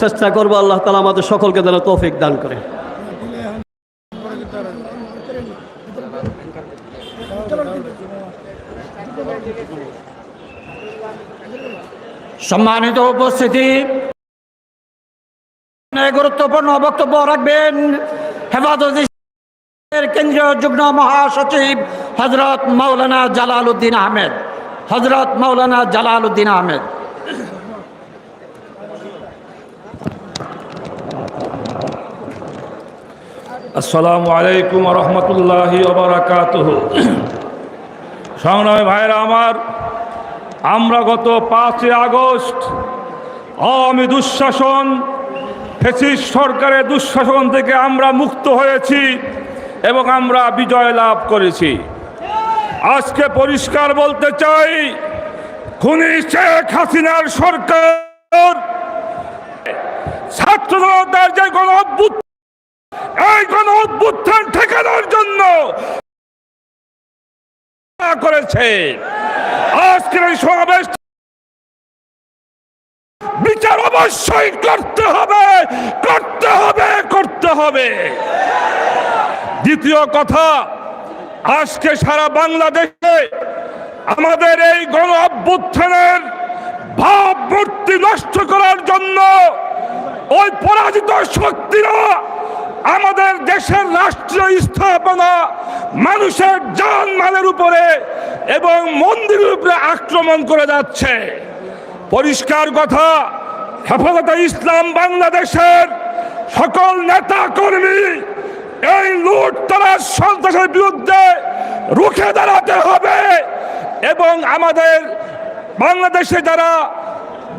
চেষ্টা করব আল্লাহ তালা আমাদের সকলকে যেন তৌফিক দান করে। সম্মানিত উপস্থিতি। গুরুত্বপূর্ণ বক্তব্য রাখবেন। হেফাজত ইসলামের কেন্দ্রীয় যুগ্ম মহাসচিব হজরত মৌলানা জালাল উদ্দিন আহমেদ। হজরত মৌলানা জালাল উদ্দিন আহমেদ। আসসালামু আলাইকুম রহমতুল্লাহি ওবরাকাতুহ সংগ্রামী ভাইরা আমার, আমরা গত পাঁচই আগস্ট আওয়ামী দুঃশাসন, ফেসিস সরকারের দুঃশাসন থেকে আমরা মুক্ত হয়েছি এবং আমরা বিজয় লাভ করেছি। আজকে পরিষ্কার বলতে চাই, খুনি শেখ হাসিনার সরকার ছাত্র যে গণ এই গণ অভ্যুত্থান ঠেকানোর জন্য করেছে। আজকের এই সমাবেশ বিচার অবশ্যই করতে হবে করতে হবে করতে হবে। দ্বিতীয় কথা, আজকে সারা বাংলাদেশে আমাদের এই গণ অভ্যুত্থানের ভাবমূর্তি নষ্ট করার জন্য ওই পরাজিত শক্তিরা আমাদের দেশের রাষ্ট্রীয় স্থাপনা মানুষের জান মালের উপরে এবং মন্দিরের উপরে আক্রমণ করে যাচ্ছে। পরিষ্কার কথা, হেফাজতে ইসলাম বাংলাদেশের সকল নেতা কর্মী এই লুট তারা সন্ত্রাসের বিরুদ্ধে রুখে দাঁড়াতে হবে এবং আমাদের বাংলাদেশে যারা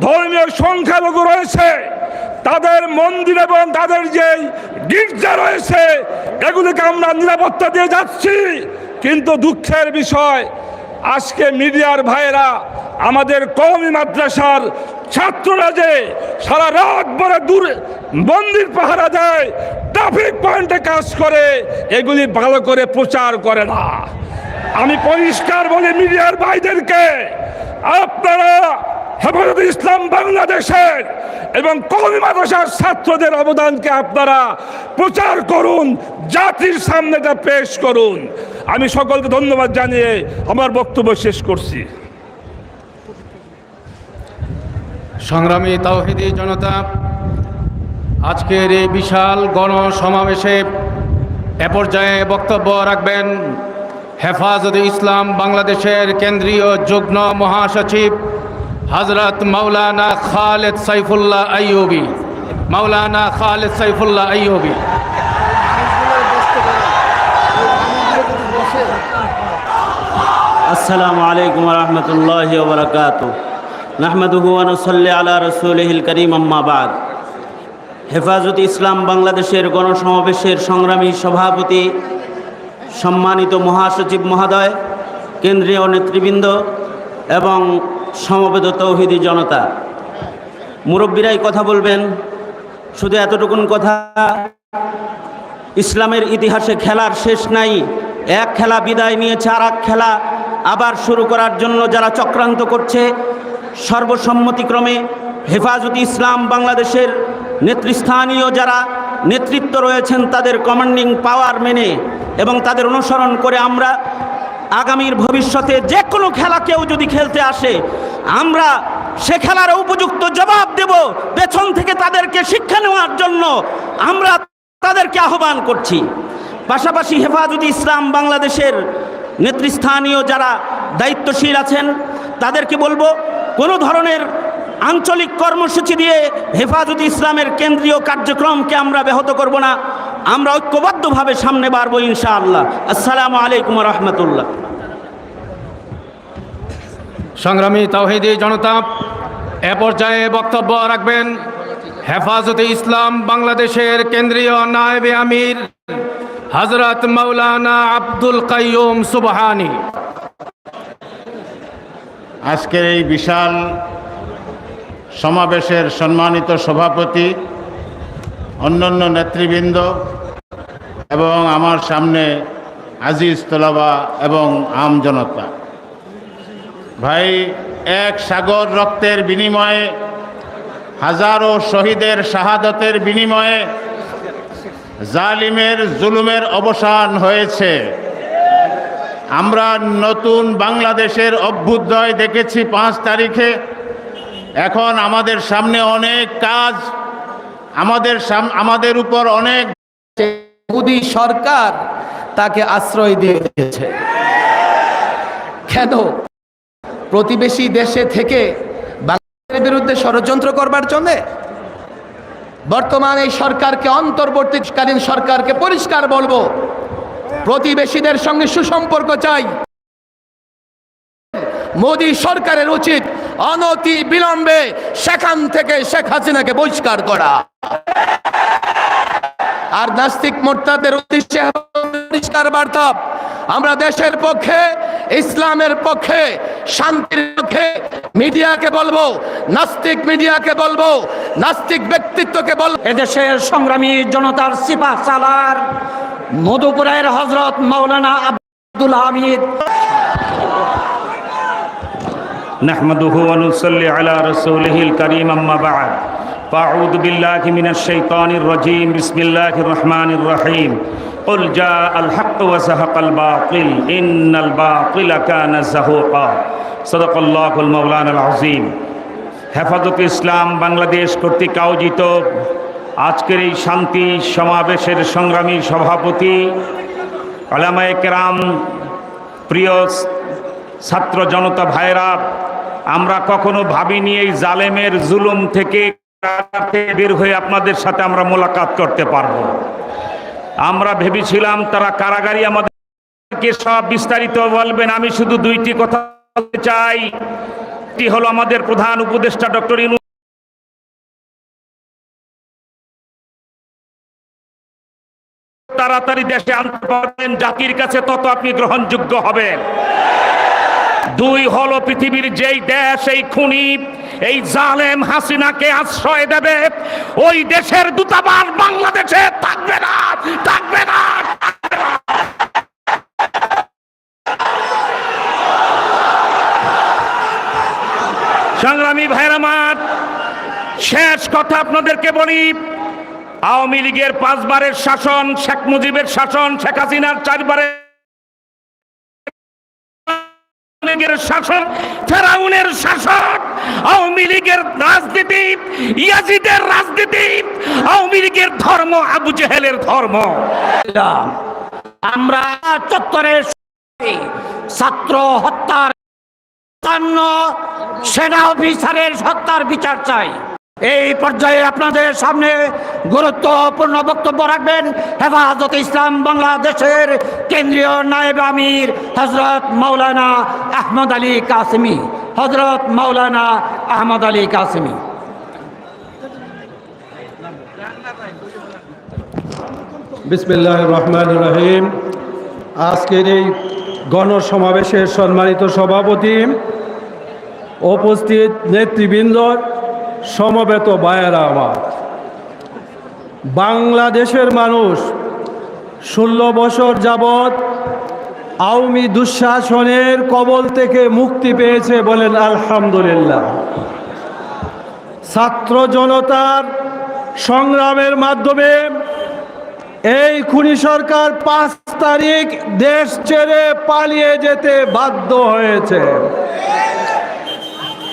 ধর্মীয় সংখ্যালঘু রয়েছে তাদের মন্দির এবং তাদের যে গির্জা রয়েছে, এগুলিকে আমরা নিরাপত্তা দিয়ে যাচ্ছি। কিন্তু দুঃখের বিষয়, আজকে মিডিয়ার ভাইয়েরা, আমাদের কওমি মাদ্রাসার ছাত্ররা যে সারা রাত ভরে দূর মন্দির পাহারা দেয় ট্রাফিক পয়েন্টে কাজ করে, এগুলি ভালো করে প্রচার করে না। আমি পরিষ্কার বলি মিডিয়ার ভাইদেরকে, আপনারা হেফাজত ইসলাম বাংলাদেশের এবং কৌমি মাদ্রাসার ছাত্রদের অবদানকে আপনারা প্রচার করুন, জাতির সামনে এটা পেশ করুন। আমি সকলকে ধন্যবাদ জানিয়ে আমার বক্তব্য শেষ করছি। সংগ্রামী তাওহিদি জনতা, আজকের এই বিশাল গণ সমাবেশে এ পর্যায়ে বক্তব্য রাখবেন হেফাজতে ইসলাম বাংলাদেশের কেন্দ্রীয় যুগ্ম মহাসচিব হজরত মৌলানা খালেদ সাইফুল্লাহ আইয়ুবি। মৌলানা খালেদ সাইফুল্লাহ আইয়ুবি। আসসালামু আলাইকুম রহমতুল্লাহ বরকাত নাহমদুহু আনসল্লি আলা রসুলহিল করিম আম্মাবাদ হেফাজত ইসলাম বাংলাদেশের গণসমাবেশের সংগ্রামী সভাপতি, সম্মানিত মহাসচিব মহোদয়, কেন্দ্রীয় নেতৃবৃন্দ এবং সমবেত তৌহিদি জনতা। মুরব্বীরাই কথা বলবেন, শুধু এতটুকুন কথা, ইসলামের ইতিহাসে খেলার শেষ নাই, এক খেলা বিদায় নিয়েছে আর এক খেলা আবার শুরু করার জন্য যারা চক্রান্ত করছে, সর্বসম্মতিক্রমে হেফাজত ইসলাম বাংলাদেশের নেতৃস্থানীয় যারা নেতৃত্ব রয়েছেন, তাদের কমান্ডিং পাওয়ার মেনে এবং তাদের অনুসরণ করে আমরা আগামীর ভবিষ্যতে যে কোনো খেলা কেউ যদি খেলতে আসে, আমরা সে খেলার উপযুক্ত জবাব দেব পেছন থেকে তাদেরকে শিক্ষা নেওয়ার জন্য। আমরা তাদেরকে আহ্বান করছি। পাশাপাশি হেফাজত ইসলাম বাংলাদেশের নেতৃস্থানীয় যারা দায়িত্বশীল আছেন, তাদেরকে বলব, কোনো ধরনের আঞ্চলিক কর্মসূচি দিয়ে হেফাজত ইসলামের কেন্দ্রীয় কার্যক্রমকে আমরা ব্যাহত করব না। আমরা ঐক্যবদ্ধভাবে সামনে বাড়বো ইনশাআল্লাহ। আসসালামু আলাইকুম রহমতুল্লাহ। সংগ্রামী তাওহিদি জনতা এ পর্যায়ে বক্তব্য রাখবেন হেফাজতে ইসলাম বাংলাদেশের কেন্দ্রীয় নায়েবে আমির হজরত মৌলানা আব্দুল কাইয়ুম সুবহানি। আজকের এই বিশাল সমাবেশের সম্মানিত সভাপতি অন্যান্য নেতৃবৃন্দ এবং আমার সামনে আজিজ তোলাবা এবং আম জনতা। ভাই, এক সাগর রক্তের বিনিময়ে, হাজারো শহীদের শাহাদতের বিনিময়ে জালিমের জুলুমের অবসান হয়েছে। আমরা নতুন বাংলাদেশের অভ্যুদয় দেখেছি পাঁচ তারিখে। এখন আমাদের সামনে অনেক কাজ আমাদের আমাদের উপর অনেক মোদী সরকার তাকে আশ্রয় দিয়েছে। কেন? প্রতিবেশী দেশে থেকে বাংলাদেশের বিরুদ্ধে ষড়যন্ত্র করবার জন্য বর্তমান এই সরকারকে অন্তর্বর্তীকালীন সরকারকে পরিষ্কার বলব, প্রতিবেশীদের সঙ্গে সুসম্পর্ক চাই। মোদী সরকারের উচিত অনতি বিলম্বে সেখান থেকে শেখ হাসিনাকে বহিষ্কার করা। আর নাস্তিক মোর্তাদের উদ্দেশ্যে পরিষ্কার বার্তা। আমরা দেশের পক্ষে, ইসলামের পক্ষে, শান্তির পক্ষে মিডিয়াকে বলব, নাস্তিক মিডিয়াকে বলব, নাস্তিক ব্যক্তিত্বকে বলব। এদেশের সংগ্রামী জনতার সিপাহ সালার মধুপুরের হজরত মৌলানা আব্দুল হামিদ نحمده ونصلي على رسوله الكريم أما بعد فأعوذ بالله من الشيطان الرجيم بسم الله الرحمن الرحيم قل جاء الحق وزهق الباطل إن الباطل كان زهوقا صدق الله المولانا العظيم হেফাজত ইসলাম বাংলাদেশ কর্তৃক আয়োজিত আজকের এই শান্তি সমাবেশের সংগ্রামী সভাপতি আলামায়ে কেরাম প্রিয় ছাত্র জনতা ভাইরা আমরা কখনো ভাবিনি এই জালেমের জুলুম থেকে বের হয়ে আপনাদের সাথে আমরা মোলাকাত করতে পারব। আমরা ভেবেছিলাম তারা কারাগারি আমাদেরকে সব বিস্তারিত বলবেন। আমি শুধু দুইটি কথা বলতে চাই। একটি হলো আমাদের প্রধান উপদেষ্টা ডক্টর ইনু তাড়াতাড়ি দেশে আনতে পারবেন, জাতির কাছে তত আপনি গ্রহণযোগ্য হবেন। দুই হলো পৃথিবীর যেই দেশ, এই খুনি, এই জালেম হাসিনাকে আশ্রয় দেবে ওই দেশের দূতাবাস বাংলাদেশে থাকবে না থাকবে না। সংগ্রামী ভাইরামার শেষ কথা আপনাদেরকে বলি, আওয়ামী লীগের পাঁচবারের শাসন, শেখ মুজিবের শাসন, শেখ হাসিনার চারবারের লীগের শাসক, ফেরাউনের শাসক, আওয়ামী লীগের রাজনীতি, ইয়াজিদের রাজনীতি, আওয়ামী লীগের ধর্ম, আবু জেহেলের ধর্ম। আমরা চত্বরে ছাত্র হত্যার সেনা অফিসারের হত্যার বিচার চাই। এই পর্যায়ে আপনাদের সামনে গুরুত্বপূর্ণ বক্তব্য রাখবেন হেফাজত ইসলাম বাংলাদেশের কেন্দ্রীয় নায়েব আমির হজরত মৌলানা আহমদ আলী কাসমি। হজরত মৌলানা আহমদ আলী কাসমি। বিসমিল্লাহ রহমান রহিম। আজকের এই গণসমাবেশের সম্মানিত সভাপতি, উপস্থিত নেতৃবৃন্দ সমবেত বায়েরা আমার। বাংলাদেশের মানুষ ষোলো বছর যাবৎ আওয়ামী দুঃশাসনের কবল থেকে মুক্তি পেয়েছে বলেন আলহামদুলিল্লাহ। ছাত্র জনতার সংগ্রামের মাধ্যমে এই খুনি সরকার পাঁচ তারিখ দেশ ছেড়ে পালিয়ে যেতে বাধ্য হয়েছে।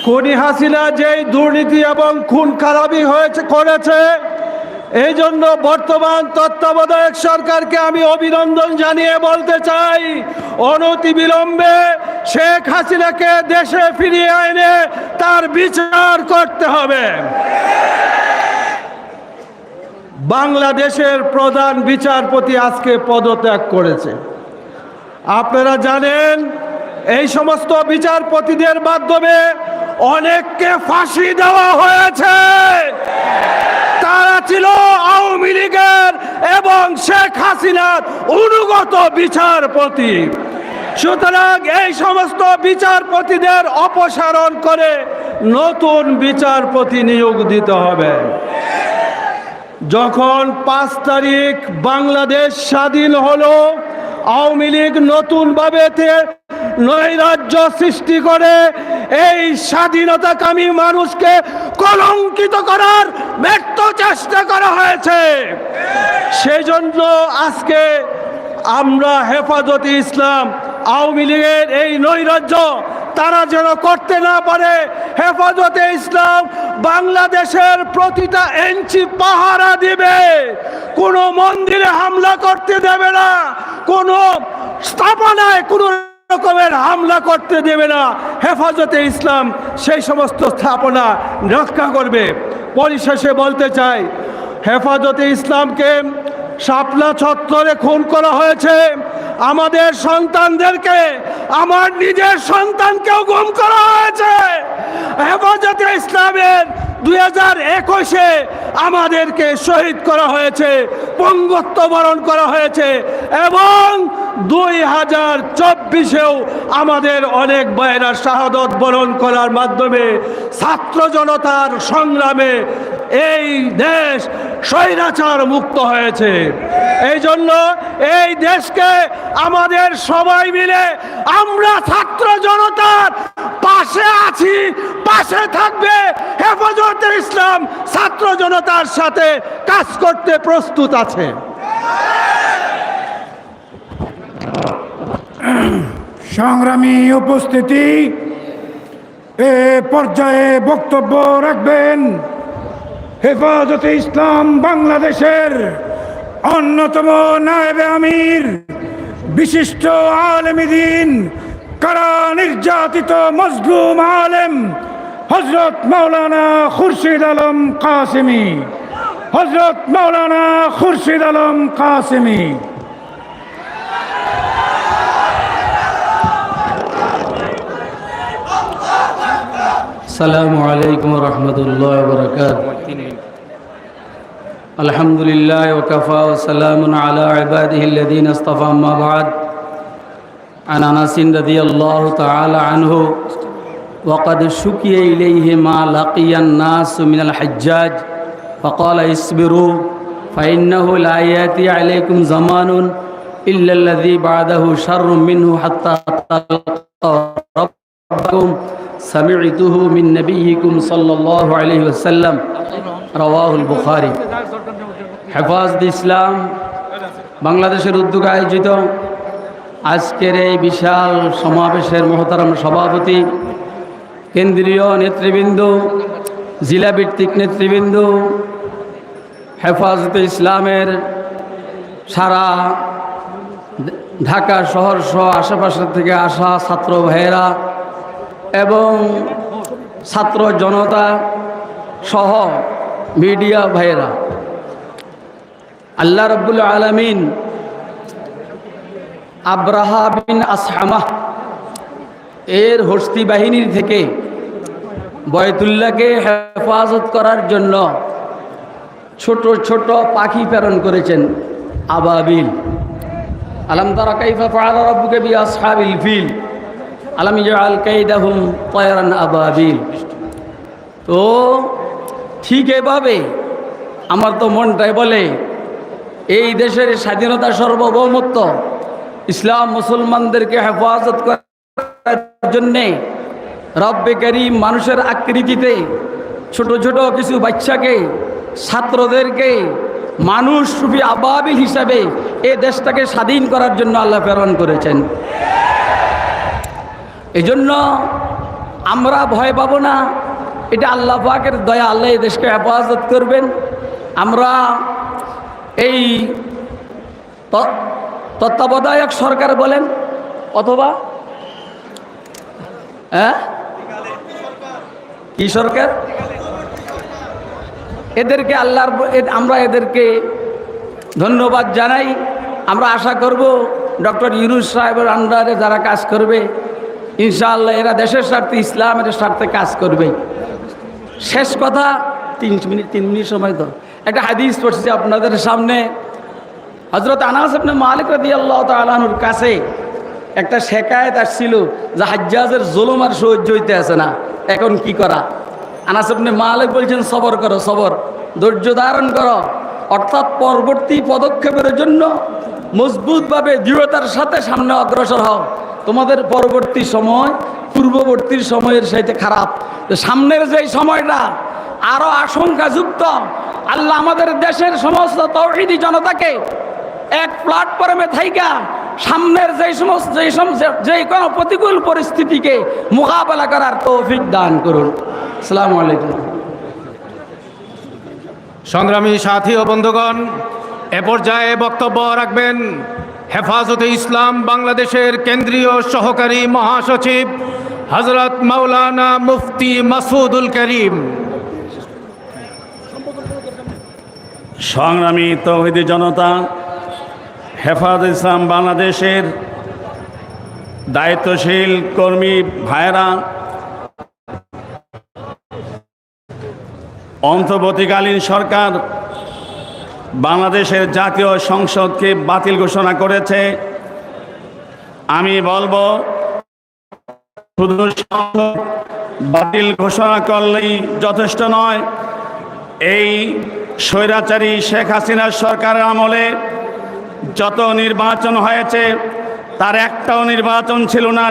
খুনি হাসিনা যেই দুর্নীতি এবং খুন খারাপি হয়েছে, করেছে এই জন্য বর্তমান তত্ত্বাবধায়ক সরকারকে আমি অভিনন্দন জানিয়ে বলতে চাই, অনতি বিলম্বে শেখ হাসিনাকে দেশে ফিরিয়ে এনে তার বিচার করতে হবে। বাংলাদেশের প্রধান বিচারপতি আজকে পদত্যাগ করেছে। আপনারা জানেন এই সমস্ত বিচারপতিদের মাধ্যমে অনেককে ফাঁসি দেওয়া হয়েছে। তারা ছিল আওয়ামী লীগের এবং শেখ হাসিনার অনুগত বিচারপতি। সুতরাং এই সমস্ত বিচারপতিদের অপসারণ করে নতুন বিচারপতি নিয়োগ দিতে হবে। যখন পাঁচ তারিখ বাংলাদেশ স্বাধীন হলো আওয়ামী লীগ নতুনভাবে নৈরাজ্য সৃষ্টি করে, এই স্বাধীনতাকামী মানুষকে কলঙ্কিত করার ব্যর্থ চেষ্টা করা হয়েছে। সেই জন্য আজকে আমরা হেফাজতে ইসলাম, আওয়ামী লীগের এই নৈরাজ্য তারা যেন করতে না পারে, হেফাজতে ইসলাম বাংলাদেশের প্রতিটা ইঞ্চি পাহারা দিবে। কোনো মন্দিরে হামলা করতে দেবে না, কোনো স্থাপনায় কোনো রকমের হামলা করতে দেবে না। হেফাজতে ইসলাম সেই সমস্ত স্থাপনা রক্ষা করবে। পরিশেষে বলতে চাই, হেফাজতে ইসলামকে শাপলা ছত্তরে খুন করা হয়েছে। আমাদের সন্তানদেরকে, আমার নিজের সন্তানকেও গুম করা হয়েছে। হেফাজতে ইসলামের দুই হাজার একুশে আমাদেরকে শহীদ করা হয়েছে, পঙ্গত্ব বরণ করা হয়েছে এবং দুই হাজার চব্বিশেও আমাদের অনেক ভাইয়েরা শাহাদত বরণ করার মাধ্যমে ছাত্র জনতার সংগ্রামে এই দেশ স্বৈরাচার মুক্ত হয়েছে। এই জন্য এই দেশকে আমাদের সবাই মিলে আমরা ছাত্র জনতার পাশে আছি, পাশে থাকবে হেফাজতে ইসলাম ছাত্র জনতার সাথে কাজ করতে প্রস্তুত আছে। সংগ্রামী উপস্থিতি, এ পর্যায়ে বক্তব্য রাখবেন হেফাজতে ইসলাম বাংলাদেশের অন্যতম নায়েবে আমির, বিশিষ্ট আলমিদিন কারা নির্যাতিত মজলুম আলেম হজরত মৌলানা খুরশিদ আলম কাসিমি হজরত মৌলানা খুরশিদ আলম কাসিমি। আসসালামু আলাইকুম রহমতুল্লাহ বরকাত الحمد لله وكفى وسلام على عباده الذين اصطفى أما بعد. عن أنس رضي الله تعالى عنه وقد شكي إليه ما لقي الناس من الحجاج فقال اصبروا فإنه لا يأتي عليكم زمان إلا الذي بعده شر منه حتى تلقوا ربكم سمعته من نبيكم صلى الله عليه وسلم. رواه البخاري. হেফাজত ইসলাম বাংলাদেশের উদ্যোগে আয়োজিত আজকের এই বিশাল সমাবেশের মহতারাম সভাপতি, কেন্দ্রীয় নেতৃবৃন্দ জেলা ভিত্তিক নেতৃবৃন্দ, হেফাজতে ইসলামের সারা ঢাকা শহর সহ আশেপাশের থেকে আসা ছাত্র ভাইয়েরা এবং ছাত্র জনতা সহ মিডিয়া ভাইয়েরা আল্লাহ রব্বুল আলমিন আব্রাহা বিন আসহামাহ এর হস্তি বাহিনীর থেকে বয়তুল্লাহকে হেফাজত করার জন্য ছোট ছোট পাখি প্রেরণ করেছেন আবাবিল। আলম তারা কাইফা ফাআলা রাব্বুকা বি আসহাবিল ফিল। আলম ইয়াল কাইদাহুম তয়রান আবাবিল। তো ঠিক এভাবে আমার তো মনটাই বলে এই দেশের স্বাধীনতা সার্বভৌমত্ব ইসলাম মুসলমানদেরকে হেফাজত করার জন্যে রব্বে করিম মানুষের আকৃতিতে ছোট ছোট কিছু বাচ্চাকে, ছাত্রদেরকে মানুষ রূপী আবাবিল হিসাবে এ দেশটাকে স্বাধীন করার জন্য আল্লাহ প্রেরণ করেছেন। এই জন্য আমরা ভয় পাবো না, এটা আল্লাহ পাকের দয়া, আল্লাহ এই দেশকে হেফাজত করবেন। আমরা এই তত্ত্বাবধায়ক সরকার বলেন, অথবা হ্যাঁ? কি সরকার? এদেরকে আল্লাহর আমরা এদেরকে ধন্যবাদ জানাই। আমরা আশা করব ডক্টর ইউনুস সাহেবের আন্ডারে যারা কাজ করবে, ইনশাআল্লাহ এরা দেশের স্বার্থে, ইসলামের স্বার্থে কাজ করবে। শেষ কথা, তিন মিনিট তিন মিনিট সময় তো একটা হাদিস পড়ছি আপনাদের সামনে। হজরত আনাস আপনি মালিক রদি আল্লাহ তালানুর কাছে একটা শেখায়ত আসছিল যে হাজ্জাজের জুলুম আর সহ্য হইতে আছে না। এখন কি করা? আনাস আপনি মালিক বলছেন, সবর করো, সবর। ধৈর্য ধারণ করো। অর্থাৎ পরবর্তী পদক্ষেপের জন্য মজবুতভাবে দৃঢ়তার সাথে সামনে অগ্রসর হও। তোমাদের পরবর্তী সময় পূর্ববর্তীর সময়ের সাথে খারাপ। সামনের যেই সময়টা, আরও আশঙ্কাযুক্ত আল্লাহ আমাদের দেশের সমস্ত তৌহিদি জনতাকে এক প্ল্যাটফর্মে থাইকা সামনের যেই সমস্ত যেই যেই কোনো প্রতিকূল পরিস্থিতিকে মোকাবেলা করার তৌফিক দান করুন। আসসালামু আলাইকুম। সংগ্রামী সাথী ও বন্ধুগণ, এ পর্যায়ে বক্তব্য রাখবেন হেফাজতে ইসলাম বাংলাদেশের কেন্দ্রীয় সহকারী মহাসচিব হজরত মৌলানা মুফতি মাসুদুল করিম। সংগ্রামী তৌহিদি জনতা হেফাজ ইসলাম বাংলাদেশের দায়িত্বশীল কর্মী ভাইয়েরা, অন্তর্বর্তীকালীন সরকার বাংলাদেশের জাতীয় সংসদকে বাতিল ঘোষণা করেছে। আমি বলব বাতিল ঘোষণা করলেই যথেষ্ট নয়। এই স্বৈরাচারী শেখ হাসিনার সরকারের আমলে যত নির্বাচন হয়েছে, তার একটাও নির্বাচন ছিল না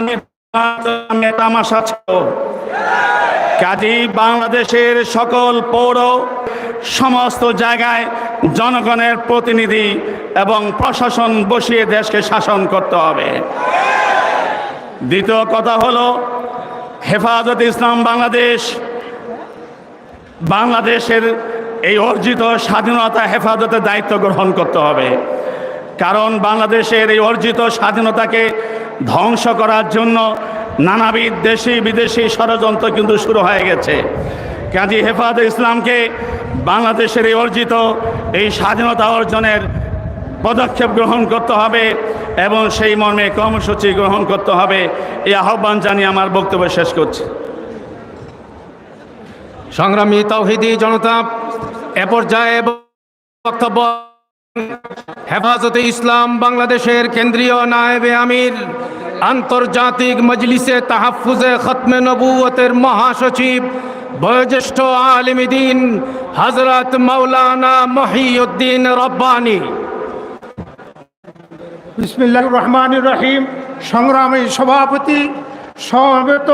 তামাশা ছিল। কাজী বাংলাদেশের সকল পৌর, সমস্ত জায়গায় জনগণের প্রতিনিধি এবং প্রশাসন বসিয়ে দেশকে শাসন করতে হবে। দ্বিতীয় কথা হলো হেফাজত ইসলাম বাংলাদেশ। বাংলাদেশের এই অর্জিত স্বাধীনতা হেফাজতের দায়িত্ব গ্রহণ করতে হবে। কারণ বাংলাদেশের এই অর্জিত স্বাধীনতাকে ধ্বংস করার জন্য নানাবিধ দেশি বিদেশি ষড়যন্ত্র কিন্তু শুরু হয়ে গেছে। কাজী হেফাজত ইসলামকে বাংলাদেশের এই অর্জিত এই স্বাধীনতা অর্জনের পদক্ষেপ গ্রহণ করতে হবে এবং সেই মর্মে কর্মসূচি গ্রহণ করতে হবে। এই আহ্বান জানিয়ে আমার বক্তব্য শেষ করছি। সংগ্রামী তৌহিদি জনতা, এ পর্যায়ে বক্তব্য, হেফাজতে ইসলাম বাংলাদেশের কেন্দ্রীয় নায়েবে আমির, আন্তর্জাতিক মজলিসে তাহাফুজে খতমে নবুয়তের মহাসচিব, বয়োজ্যেষ্ঠ আলিমিদিন হজরত মৌলানা মহিউদ্দিন রব্বানী। বিসমিল্লাহ রহমান রহিম। সংগ্রামী সভাপতি, সমবেত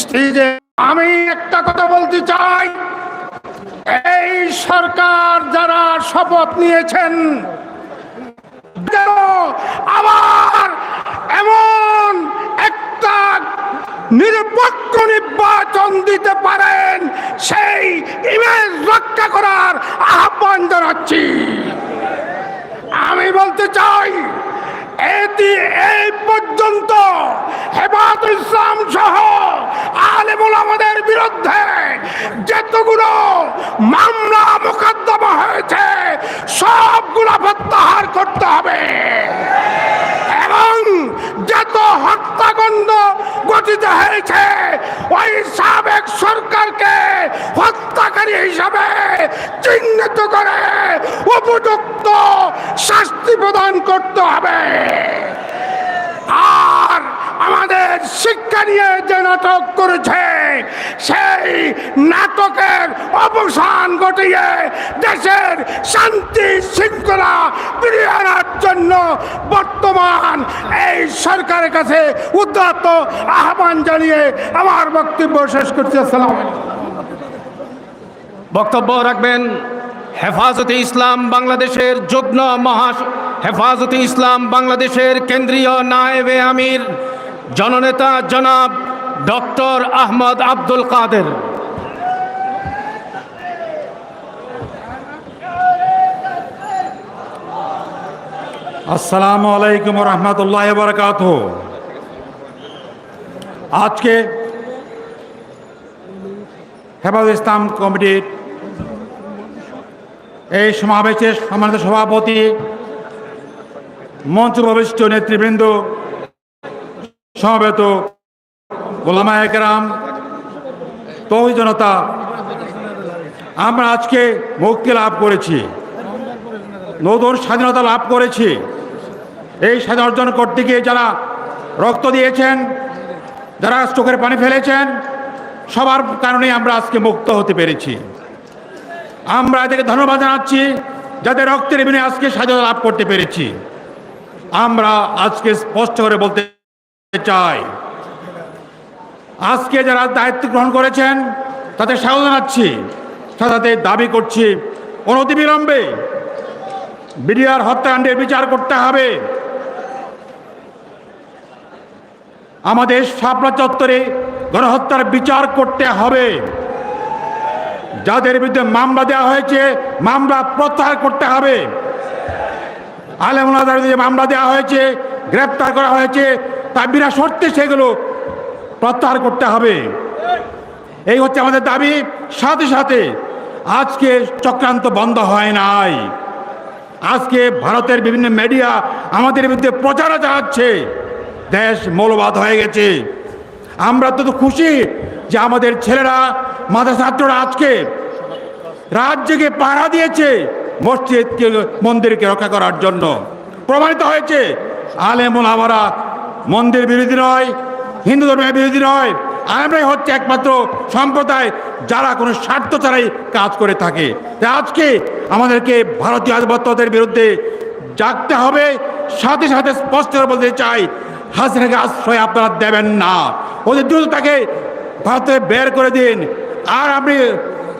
স্টেজে আমি একটা কথা বলতে চাই। এই সরকার যারা শপথ নিয়েছেন আবার এমন একটা নিরপেক্ষ নির্বাচন দিতে পারেন, সেই ইমেজ রক্ষা করার আহ্বান জানাচ্ছি। আমি বলতে চাই, এটি এই পর্যন্ত হেবাত ইসলাম সহ আলেমুল আমাদের বিরুদ্ধে যতগুলো মামলা মোকদ্দমা হয়েছে, সবগুলো প্রত্যাহার করতে হবে। এবং যত হত্যাকাণ্ড গঠিত হয়েছে, ওই সাবেক সরকারকে হত্যাকারী হিসাবে চিহ্নিত করে উপযুক্ত শাস্তি প্রদান করতে হবে। আর আমাদের শিক্ষা নিয়ে যে নাটক করেছে সেই নাটকের অবসান ঘটিয়ে দেশের শান্তি শৃঙ্খলা ফিরিয়ে আনার জন্য বর্তমান এই সরকারের কাছে উদ্যত আহ্বান জানিয়ে আমার বক্তব্য শেষ করছি। আসসালাম বক্তব্য রাখবেন হেফাজতে ইসলাম বাংলাদেশের যুগ্ম মহা হেফাজতে ইসলাম বাংলাদেশের কেন্দ্রীয় নায়েবে আমির, জননেতা জনাব ডক্টর আহমদ আব্দুল কাদের। আসসালামু আলাইকুম রহমতুল্লাহ বরকাত আজকে হেফাজত ইসলাম কমিটির এই সমাবেশের সম্মানিত সভাপতি মঞ্চ প্রবিষ্ট নেতৃবৃন্দ, সমবেত গোলামা একরাম তৌহি জনতা, আমরা আজকে মুক্তি লাভ করেছি। নতুন স্বাধীনতা লাভ করেছি। এই স্বাধীন অর্জন করতে গিয়ে যারা রক্ত দিয়েছেন, যারা চোখের পানি ফেলেছেন, সবার কারণে আমরা আজকে মুক্ত হতে পেরেছি। আমরা এদেরকে ধন্যবাদ জানাচ্ছি, যাদের রক্তের বিনিময়ে আজকে স্বাধীনতা লাভ করতে পেরেছি। আমরা আজকে স্পষ্ট করে বলতে চাই আজকে যারা দায়িত্ব গ্রহণ করেছেন, তাদের স্বাগত জানাচ্ছি সাথে দাবি করছি। অনতিবিলম্বে বিডিআর হত্যাকাণ্ডের বিচার করতে হবে। আমাদের শাপলা চত্বরে গণহত্যার বিচার করতে হবে। যাদের বিরুদ্ধে মামলা দেওয়া হয়েছে, মামলা প্রত্যাহার করতে হবে। আলেমুলাদের যে মামলা দেওয়া হয়েছে, গ্রেপ্তার করা হয়েছে তা বিনা শর্তে সেগুলো প্রত্যাহার করতে হবে। এই হচ্ছে আমাদের দাবি। সাথে সাথে আজকে চক্রান্ত বন্ধ হয় নাই। আজকে ভারতের বিভিন্ন মিডিয়া আমাদের বিরুদ্ধে প্রচার চালাচ্ছে। দেশ মৌলবাদ হয়ে গেছে। আমরা তো খুশি যে আমাদের ছেলেরা মাথা ছাত্ররা আজকে রাজ্যকে পাহারা দিয়েছে মসজিদকে, মন্দিরকে রক্ষা করার জন্য। প্রমাণিত হয়েছে, আলেমুল আমারা মন্দির বিরোধী নয় হিন্দু ধর্মের বিরোধী নয়। আমরাই হচ্ছে একমাত্র সম্প্রদায় যারা কোনো স্বার্থ ছাড়াই কাজ করে থাকে। তাই আজকে আমাদেরকে ভারতীয় আধিপত্যদের বিরুদ্ধে জাগতে হবে। সাথে সাথে স্পষ্ট বলতে চাই, হাসিনাকে আশ্রয় আপনারা দেবেন না। ওদের দ্রুত তাকে ভারতে বের করে দিন। আর আপনি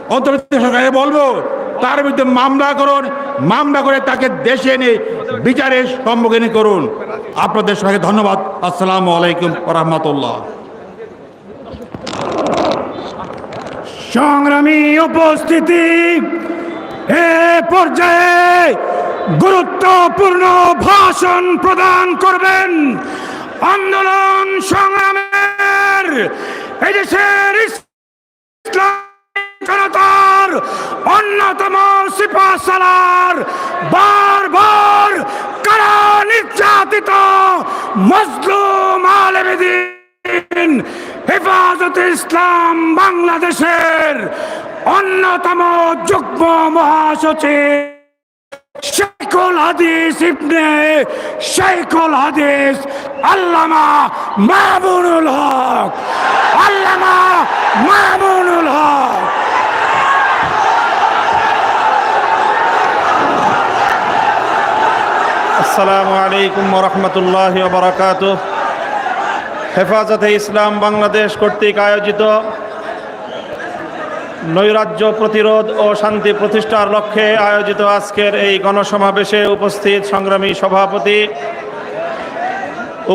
অন্তর্বর্তী সরকারে বলব, তার বিরুদ্ধে মামলা করুন। মামলা করে তাকে দেশে এনে বিচারের সম্মুখীন করুন। আপনাদের সবাইকে ধন্যবাদ। আসসালামু আলাইকুম রহমতুল্লাহ। সংগ্রামী উপস্থিতি এ পর্যায়ে গুরুত্বপূর্ণ ভাষণ প্রদান করবেন আন্দোলন সংগ্রামের এদেশের ইসলাম জনতার অন্যতম সিপা সালার বারবার কারা নির্যাতিত মজলুম আলমদিন হেফাজতে ইসলাম বাংলাদেশের অন্যতম যুগ্ম মহাসচিব শেখুল হাদিস ইবনে শেখুল হাদিস আল্লামা মামুনুল হক। আল্লামা মামুনুল হক। আসসালামু আলাইকুম রহমতুল্লাহ বারাকাত হেফাজতে ইসলাম বাংলাদেশ কর্তৃক আয়োজিত নৈরাজ্য প্রতিরোধ ও শান্তি প্রতিষ্ঠার লক্ষ্যে আয়োজিত আজকের এই গণসমাবেশে উপস্থিত সংগ্রামী সভাপতি